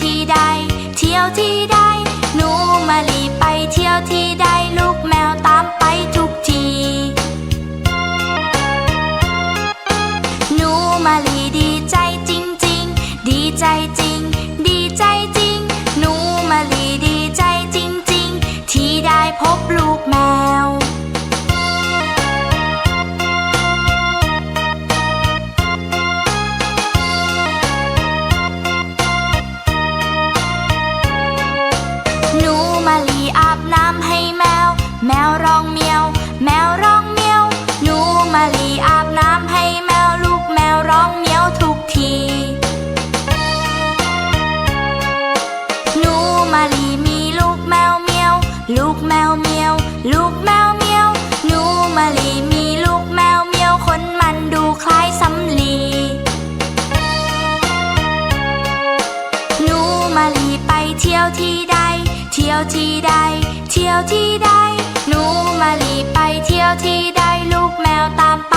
ที่ใด เที่ยวที่ใด หนูมาลีไปเที่ยวที่ใด ยวที่ใด เที่ยวที่ใด หนูมาลีไปเที่ยวที่ใด ลูกแมวตามไป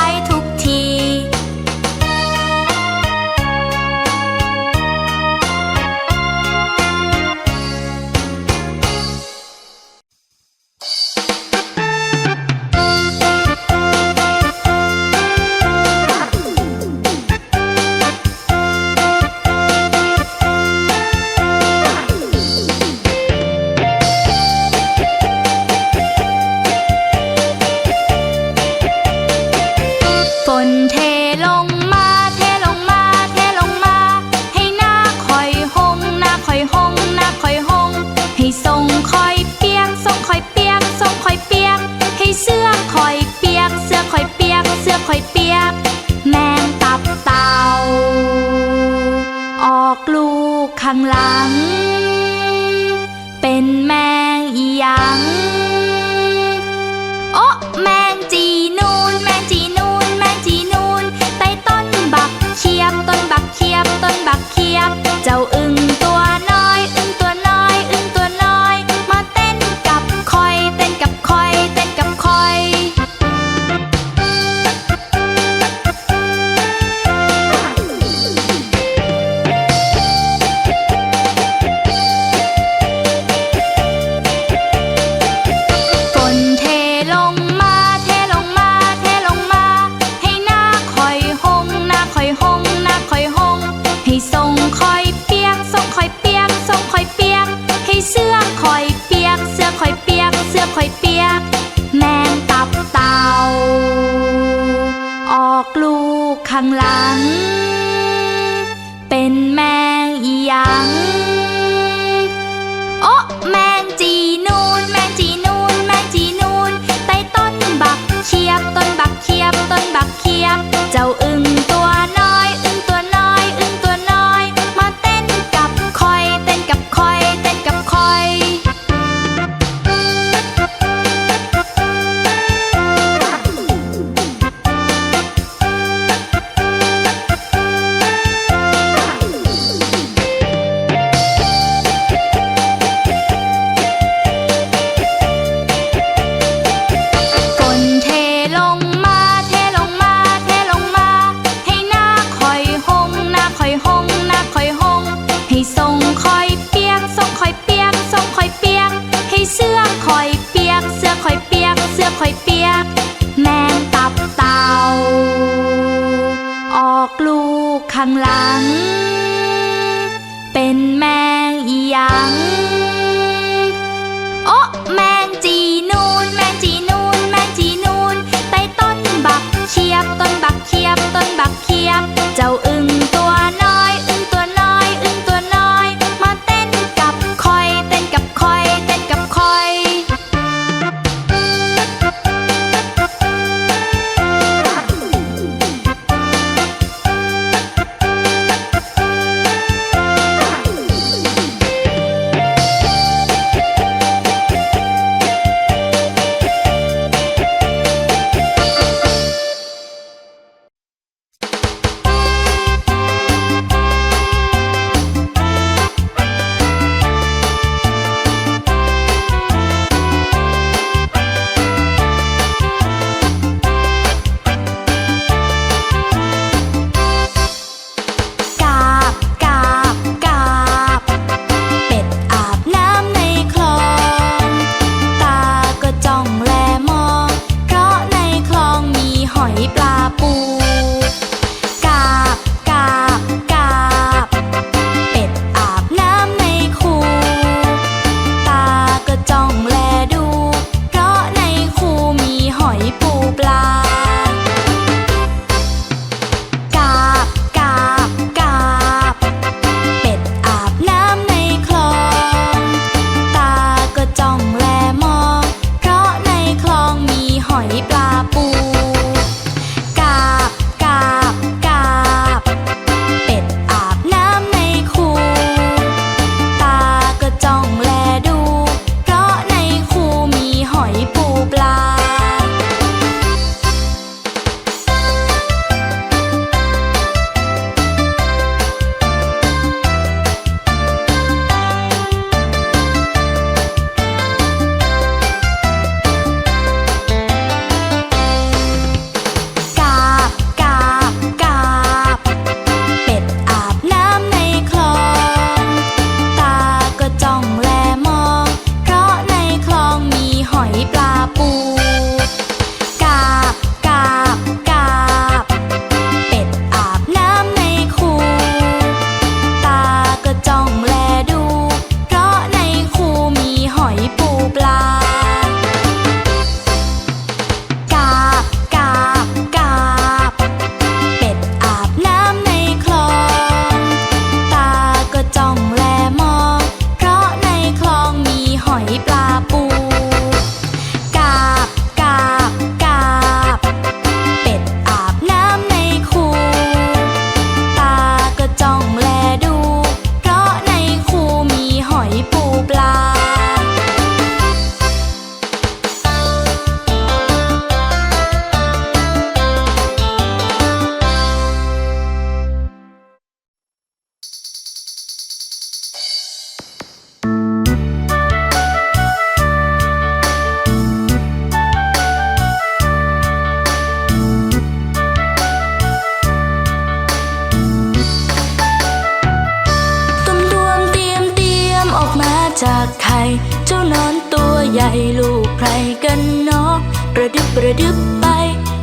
海边。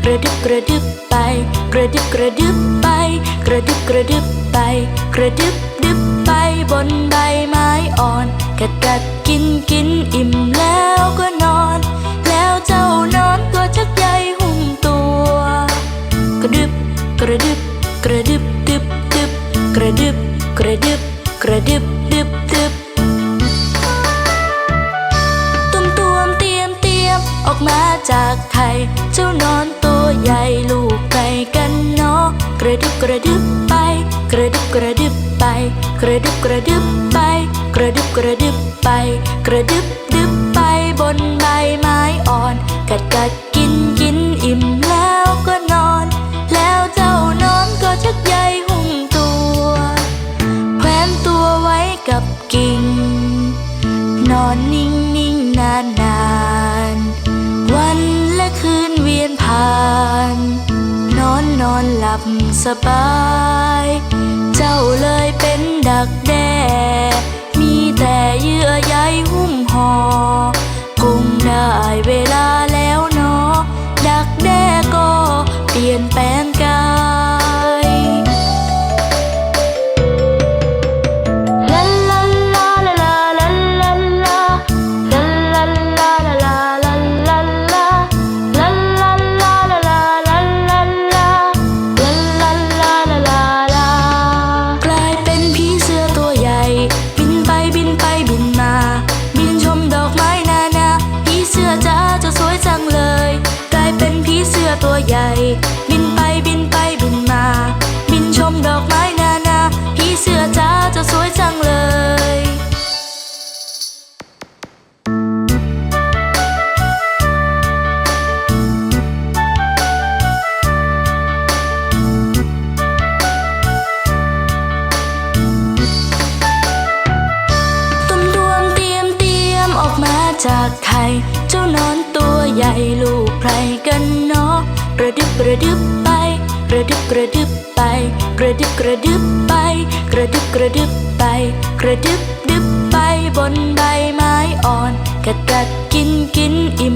กระดึบกระดึบไป กระดึบกระดึบไป กระดึบกระดึบไป กระดึบดึบไปบนใบไม้อ่อนกัดกัดกินกินอิ่มแล้วก็นอน แล้วเจ้านอนก็ชักใยหุ้มตัว กระดึบกระดึบกระดึบดึบดึบกระดึบกระดึบกระดึบดึบดึบตุมตวมเตรียมเตรียมออกมาจากไข่เจ้านอน ใหญ่ลูกไปกันเนาะกระดึบกระดึบไป กระดึบกระดึบไป กระดึบกระดึบไป กระดึบกระดึบไป กระดึบดึบไปบนใบไม้อ่อนกัดกัด สบาย เจ้าเลยเป็นดักแด้มีแต่เยื่อใยหุ้มห่อคงได้เวลา เจ้านอนตัวใหญ่ลูกใครกันเนาะกระดึบกระดึบไป กระดึบกระดึบไป กระดึบกระดึบไป กระดึบกระดึบไป กระดึบดึบไปบนใบไม้อ่อนกัดกัดกินกินอิ่ม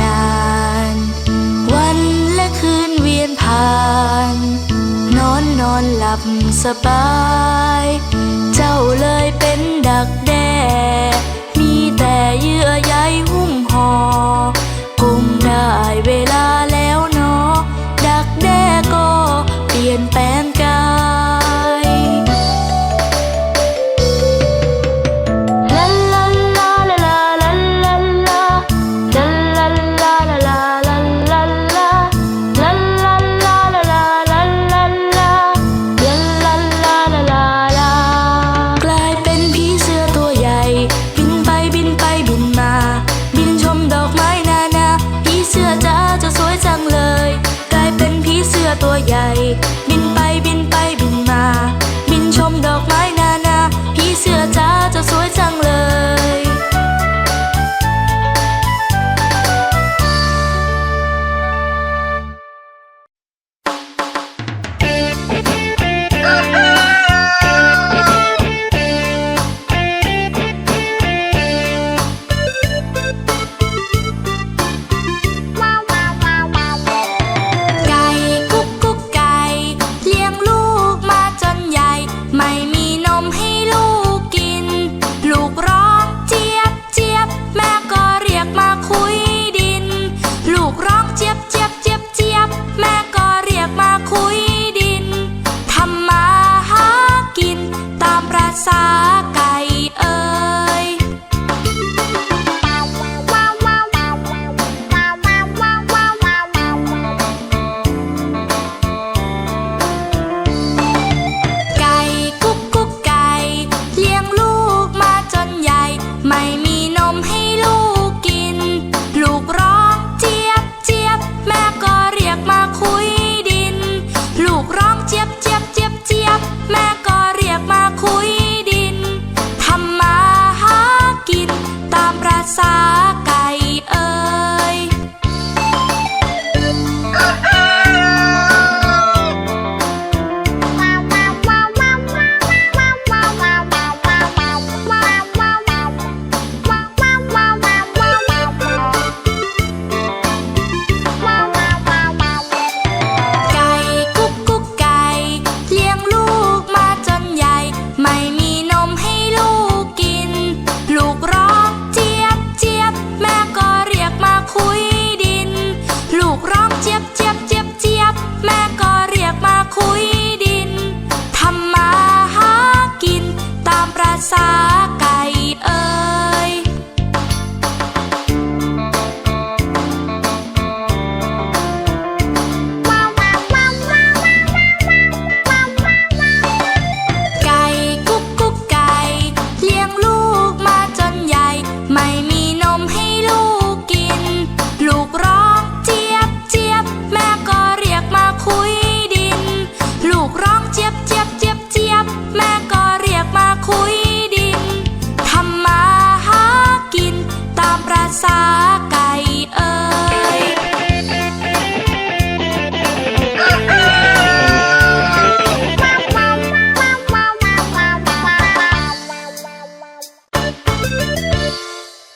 าน ลับสบาย เจ้าเลยเป็นดักแด้ มีแต่เยื่อใย